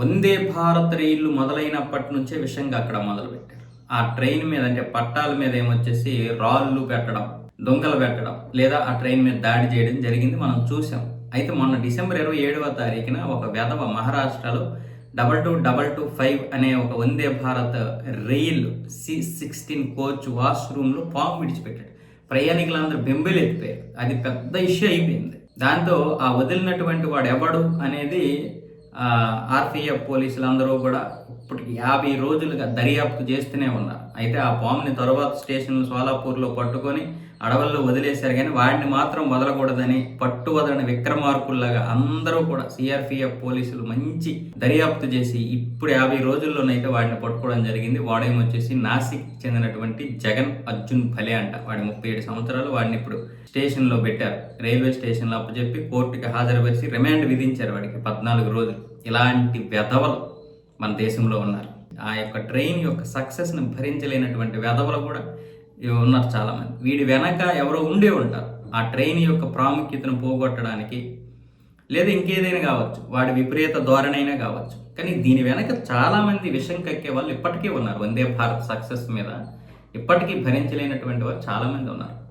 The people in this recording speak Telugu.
వందే భారత్ రైళ్ళు మొదలైనప్పటి నుంచే విషయంగా అక్కడ మొదలుపెట్టారు. ఆ ట్రైన్ మీద అంటే పట్టాల మీద ఏమొచ్చేసి రాళ్ళు పెట్టడం దొంగలు పెట్టడం లేదా ఆ ట్రైన్ మీద దాడి చేయడం జరిగింది మనం చూసాం. అయితే మొన్న డిసెంబర్ ఇరవై ఏడవ తారీఖున ఒక వెధవ మహారాష్ట్రలో double two double two five అనే ఒక Vande Bharat rail C sixteen coach వాష్రూమ్లో పాము విడిచిపెట్టాడు. ప్రయాణికులందరూ బెంబేలు ఎత్తిపోయారు అది పెద్ద ఇష్యూ అయిపోయింది. దాంతో ఆ వదిలినటువంటి వాడు ఎవడు అనేది ఆర్పిఎఫ్ పోలీసులు అందరూ కూడా ఇప్పటికి యాభై రోజులుగా దర్యాప్తు చేస్తూనే ఉన్నారు అయితే ఆ పాముని తర్వాత స్టేషన్ సోలాపూర్లో పట్టుకొని అడవుల్లో వదిలేశారు కానీ వాడిని మాత్రం వదలకూడదని పట్టు వదలని విక్రమార్కుల్లాగా అందరూ కూడా సిఆర్పిఎఫ్ పోలీసులు మంచి దర్యాప్తు చేసి ఇప్పుడు యాభై రోజుల్లోనైతే వాడిని పట్టుకోవడం జరిగింది. వాడేమొచ్చేసి నాసిక్ చెందినటువంటి జగన్ అర్జున్ ఫలే అంట. వాడి ముప్పై ఏడు సంవత్సరాలు వాడిని ఇప్పుడు స్టేషన్లో పెట్టారు. రైల్వే స్టేషన్లో అప్పచెప్పి కోర్టుకి హాజరుపరిచి రిమాండ్ విధించారు వాడికి పద్నాలుగు రోజులు. ఇలాంటి వెధవలు మన దేశంలో ఉన్నారు. ఆ యొక్క ట్రైన్ యొక్క సక్సెస్ని భరించలేనటువంటి వెధవలు కూడా ఉన్నారు చాలామంది. వీడి వెనక ఎవరో ఉండే ఉంటారు. ఆ ట్రైన్ యొక్క ప్రాముఖ్యతను పోగొట్టడానికి లేదా ఇంకేదైనా కావచ్చు. వాడి విపరీత ధోరణైనా కావచ్చు. కానీ దీని వెనక చాలామంది విషం కక్కే వాళ్ళు ఇప్పటికీ ఉన్నారు. వందే భారత్ సక్సెస్ మీద ఇప్పటికీ భరించలేనటువంటి వారు చాలామంది ఉన్నారు.